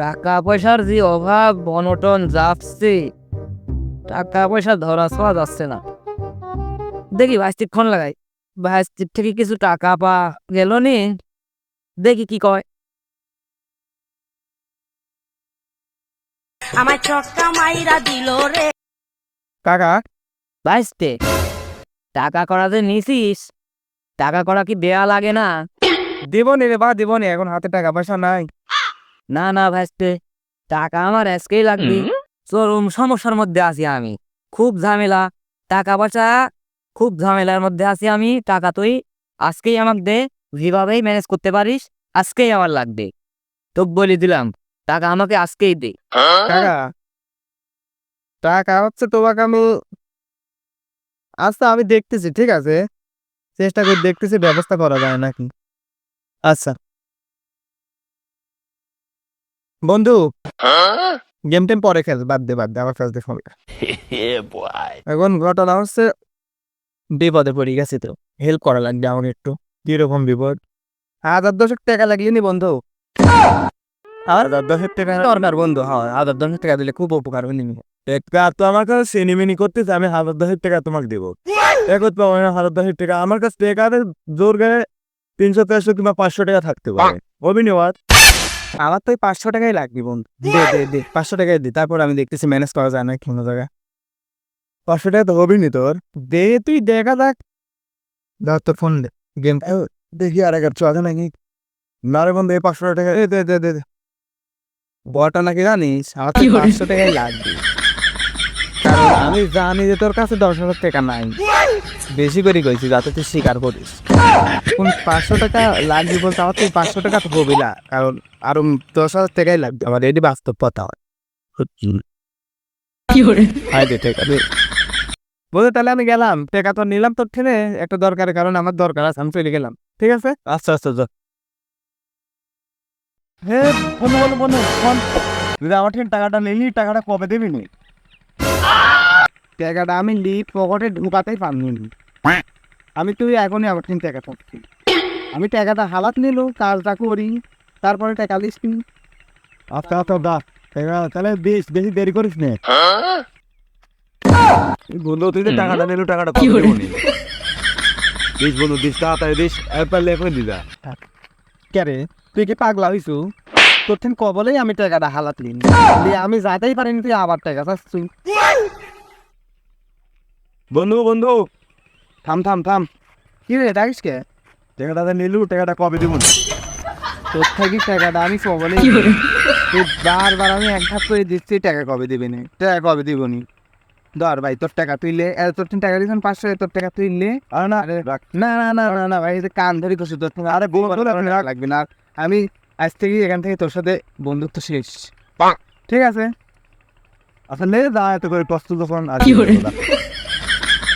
টাকা পয়সার যে অভাব অনটন যাচ্ছে টাকা পয়সা ধরা ছোঁয়া যাচ্ছে না। দেখি ভাস্তিক ফোন লাগাই। ভাস্তিক থেকে কিছু টাকা পা গেল নি দেখি কি কয়। আমার চটকা মাইরা দিল রে। কাকা? ভাইস্তে টাকা করা যে নিছিস টাকা করা কি দেয়া লাগে না? দেব নি রে বা দেব নি এখন হাতে টাকা পয়সা নাই। না না ভাইস্তে টাকা আমার আজকেই লাগবে। চরম সমস্যার মধ্যে আছি আমি। খুব ঝামেলা টাকা পয়সা খুব ঝামেলার মধ্যে আছি আমি। টাকা তুই আজকেই আমাকে দে যেভাবেই ম্যানেজ করতে পারিস আজকেই আমার লাগবে। তোকে বলে দিলাম টাকা আমাকে আজকেই দে। কাকা টাকা হচ্ছে তোমাকে আমি আচ্ছা আমি দেখতেছি ঠিক আছে? চেষ্টা করে দেখতেছি ব্যবস্থা করা যায় নাকি? আচ্ছা। বন্ধু গেম টেম পরে খেল বাদ দে বাদ দে আমার খেলতে ফোন এখন ঘটনা হচ্ছে বিপদে পড়ে গেছি তো হেল্প করা লাগবে আমার একটু কীরকম বিপদ? হাজার দশেক টাকা লাগিয়ে নি বন্ধু। হাজার দশেক টাকা দরকার বন্ধু হ্যাঁ হাজার দশেক টাকা দিলে খুব উপকার হয়নি তো আমার কাছে সিনেমিনি করতেছে আমি হাজার দশেক টাকা তোমাকে দেবো। এখন তো আমার হাজার দশেক টাকা আমার কাছে টাকা জোর গায়ে তিনশো চারশো কিংবা পাঁচশো টাকা থাকতে পারে। অভিনয় আমার তো ওই পাঁচশো টাকাই লাগবে বন্ধু। দে দে দে পাঁচশো টাকাই দে। তারপর আমি দেখতেছি ম্যানেজ করা যায় না কোনো জায়গায়। পাঁচশো টাকা তো হবেই নি তোর। দে তুই দেখা দেখ ধর তোর ফোন দে। গেম দেখি আর একবার চলে নাকি। না রে বন্ধু এই পাঁচশো টাকা দে দে দে দে। বটা নাকি জানিস? আমার তো পাঁচশো টাকাই লাগবে। আমি জানি যে তোর কাছে দশ হাজার টাকা নাই। বেশি করে কইছি যাতে তুই স্বীকার করিস। কোন পাঁচশো টাকা লাগবে বলতে আমার তো এই পাঁচশো টাকা তো হবে না কারণ আরও দশ হাজার টাকাই লাগবে। আমার এটি বাস্তব কথা। হাই দে টাকা দে বলতে তাহলে আমি গেলাম। টাকা তো নিলাম তোর ঠেনে একটা দরকারের কারণ আমার দরকার আছে আমি চলে গেলাম। ঠিক আছে? আচ্ছা আচ্ছা যা। হে বন্ধু বন্ধু বন্ধু আমার থেকে টাকাটা নিলি টাকাটা কবে দিবি নি? টাকাটা আমি লি পকেটে ঢুকাতেই পারনি। আমি তুই এখনই আমার থেকে টাকা পাচ্ছি আমি টাকাটা হালাত নিল কাজটা করি তারপরে টাকা লিস কিনি আচ্ছা আচ্ছা দা তাহলে বেশ বেশি দেরি করিস নে। বন্ধু তুই টাকাটা নিলো টাকাটা দেবো নি? দিস বন্ধু দিস তাড়াতাড়ি দিস এরপর লেখে দিদা কে রে তুই কি পাগলা হইছু? তোর থেকে কবলেই আমি টাকাটা হালাত নিন আমি যাইতেই পারিনি তুই আবার টাকা চাচ্ছু বন্ধু বন্ধু। থাম থাম থাম। কি রে ডাকিস কে? টাকাটা নিলু টাকাটা কবে দিব? তোর থেকে টাকাটা আমি কবলেই তুই বারবার আমি এক ধাপ করে দিচ্ছি টাকা কবে দিবি নি? টাকা কবে দিব নি? ধর ভাই তোর টাকা তুইলে তোর টাকা দিয়েছেন পাঁচশো তোর টাকা তুইলে আরে না আরে না না না না না ভাই এই যে কান ধরি করছি তোর আরে লাগবে না। আমি আজ থেকে এখান থেকে তোর সাথে বন্ধুত্ব শেষ। ঠিক আছে? আসলে দা এত করে কষ্ট যখন আর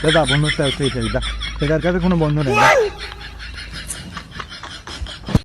দাদা বন্ধুত্ব উঠে গেছে দাদা এটার কাছে কোনো বন্ধু নেই।